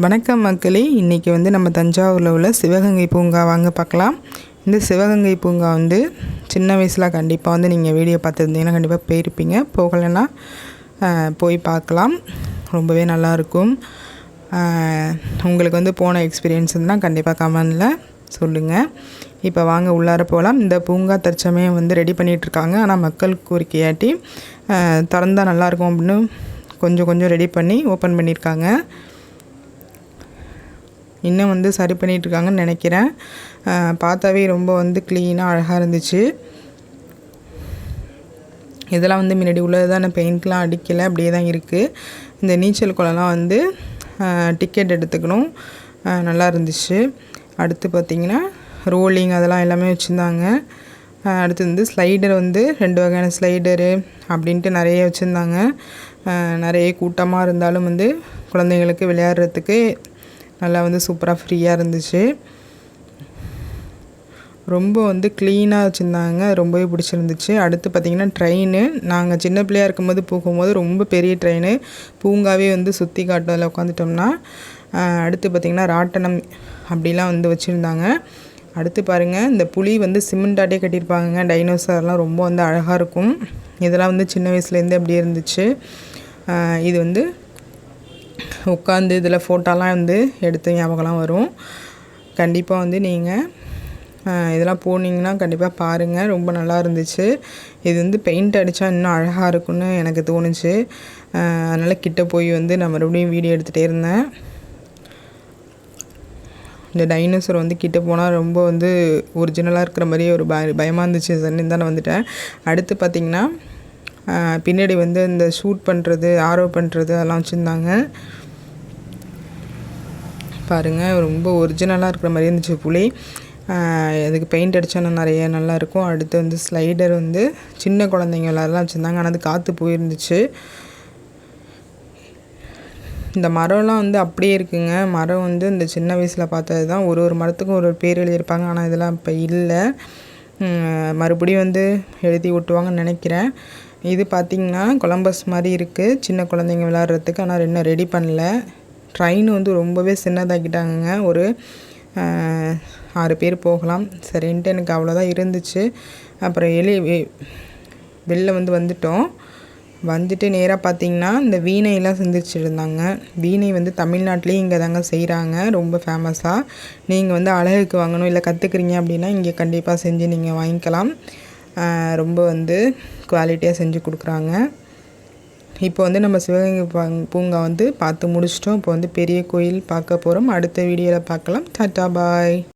வணக்கம் மக்களே. இன்றைக்கி வந்து நம்ம தஞ்சாவூரில் உள்ள சிவகங்கை பூங்கா வாங்க பார்க்கலாம். இந்த சிவகங்கை பூங்கா வந்து சின்ன வயசில் கண்டிப்பாக வந்து நீங்கள் வீடியோ பார்த்துருந்தீங்கன்னா கண்டிப்பாக போயிருப்பீங்க. போகலைன்னா போய் பார்க்கலாம். ரொம்பவே நல்லாயிருக்கும் உங்களுக்கு வந்து போன எக்ஸ்பீரியன்ஸ் இருந்தால் கண்டிப்பாக கமெண்டில் சொல்லுங்கள் இப்போ வாங்க உள்ளார போகலாம் இந்த பூங்கா தற்சமயம் வந்து ரெடி பண்ணிகிட்ருக்காங்க ஆனால் மக்கள் கோரிக்கையாட்டி திறந்தால் நல்லாயிருக்கும் அப்படின்னு கொஞ்சம் கொஞ்சம் ரெடி பண்ணி ஓப்பன் பண்ணியிருக்காங்க இன்னும் வந்து சரி பண்ணிகிட்ருக்காங்கன்னு நினைக்கிறேன். பார்த்தாவே ரொம்ப வந்து க்ளீனாக அழகாக இருந்துச்சு. இதெல்லாம் வந்து முன்னாடி உள்ளதான பெயிண்ட்லாம் அடிக்கலை அப்படியே தான் இருக்குது இந்த நீச்சல் குளம்லாம் வந்து டிக்கெட் எடுத்துக்கணும். நல்லா இருந்துச்சு. அடுத்து பார்த்திங்கன்னா ரோலிங் அதெல்லாம் எல்லாமே வச்சுருந்தாங்க. அடுத்து வந்து ஸ்லைடர் வந்து ரெண்டு வகையான ஸ்லைடரு அப்படின்ட்டு நிறைய வச்சுருந்தாங்க. நிறைய கூட்டமாக இருந்தாலும் வந்து குழந்தைங்களுக்கு விளையாடுறதுக்கு நல்லா வந்து சூப்பராக ஃப்ரீயாக இருந்துச்சு. ரொம்ப வந்து க்ளீனாக வச்சுருந்தாங்க. ரொம்பவே பிடிச்சிருந்துச்சு. அடுத்து பார்த்திங்கன்னா ட்ரெயின் நாங்கள் சின்ன பிள்ளையா இருக்கும்போது போகும்போது ரொம்ப பெரிய ட்ரெயின் பூங்காவே வந்து சுற்றி காட்டும் அதில் உட்காந்துட்டோம்னா அடுத்து பார்த்திங்கன்னா ராட்டனம் அப்படிலாம் வந்து வச்சுருந்தாங்க. அடுத்து பாருங்கள் இந்த புளி வந்து சிமெண்டாட்டே கட்டியிருப்பாங்க டைனோசர்லாம் ரொம்ப வந்து அழகாக இருக்கும். இதெல்லாம் வந்து சின்ன வயசுலேருந்தே அப்படியே இருந்துச்சு. இது வந்து உட்காந்து இதில் ஃபோட்டோலாம் வந்து எடுத்த ஞாபகம்லாம் வரும். கண்டிப்பாக வந்து நீங்கள் இதெல்லாம் போனீங்கன்னா கண்டிப்பாக பாருங்கள் ரொம்ப நல்லா இருந்துச்சு. இது வந்து பெயிண்ட் அடித்தா இன்னும் அழகாக இருக்கும்னு எனக்கு தோணுச்சு. அதனால் கிட்ட போய் வந்து நான் மறுபடியும் வீடியோ எடுத்துகிட்டே இருந்தேன். இந்த டைனோசர் வந்து கிட்ட போனால் ரொம்ப வந்து ஒரிஜினலாக இருக்கிற மாதிரியே ஒரு பய பயமாக இருந்துச்சு. சரி தானே வந்துட்டேன். அடுத்து பார்த்திங்கன்னா பின்னாடி வந்து இந்த ஷூட் பண்ணுறது ஆரோ பண்ணுறது அதெல்லாம் வச்சுருந்தாங்க. பாருங்கள் ரொம்ப ஒரிஜினலாக இருக்கிற மாதிரி இருந்துச்சு புளி அதுக்கு பெயிண்ட் அடித்தா நிறைய நல்லாயிருக்கும் அடுத்து வந்து ஸ்லைடர் வந்து சின்ன குழந்தைங்க விளாட்லாம் வச்சுருந்தாங்க. ஆனால் அது காற்று போயிருந்துச்சு. இந்த மரம்லாம் வந்து அப்படியே இருக்குங்க. மரம் வந்து இந்த சின்ன வயசில் பார்த்தது தான் ஒரு ஒரு மரத்துக்கும் ஒரு ஒரு பேர் எழுதியிருப்பாங்க. ஆனால் இதெல்லாம் இப்போ இல்லை. மறுபடியும் வந்து எழுதி ஓட்டுவாங்கன்னு நினைக்கிறேன். இது பார்த்திங்கன்னா கொலம்பஸ் மாதிரி இருக்குது சின்ன குழந்தைங்க விளாட்றதுக்கு ஆனால் இன்னும் ரெடி பண்ணல. ட்ரெயின் வந்து ரொம்பவே சின்னதாக்கிட்டாங்க ஒரு ஆறு பேர் போகலாம். சரின்ட்டு எனக்கு அவ்வளோதான் இருந்துச்சு. அப்புறம் எலி வெ- வெளில வந்து வந்துட்டோம். வந்துட்டு நேராக பார்த்தீங்கன்னா இந்த வீணையெல்லாம் செஞ்சுட்டு இருந்தாங்க வீணை வந்து தமிழ்நாட்டிலேயும் இங்கே தாங்க செய்கிறாங்க ரொம்ப ஃபேமஸாக நீங்கள் வந்து அழகுக்கு வாங்கணும் இல்லை கற்றுக்குறீங்க அப்படின்னா இங்கே கண்டிப்பாக செஞ்சு நீங்கள் வாங்கிக்கலாம். ரொம்ப வந்து குவாலிட்டியாக செஞ்சு கொடுக்குறாங்க. இப்போ வந்து நம்ம சிவகங்கை பூங்கா வந்து பார்த்து முடிச்சிட்டோம். இப்போ வந்து பெரிய கோயில் பார்க்க போகிறோம் அடுத்த வீடியோவில் பார்க்கலாம். Tata bye.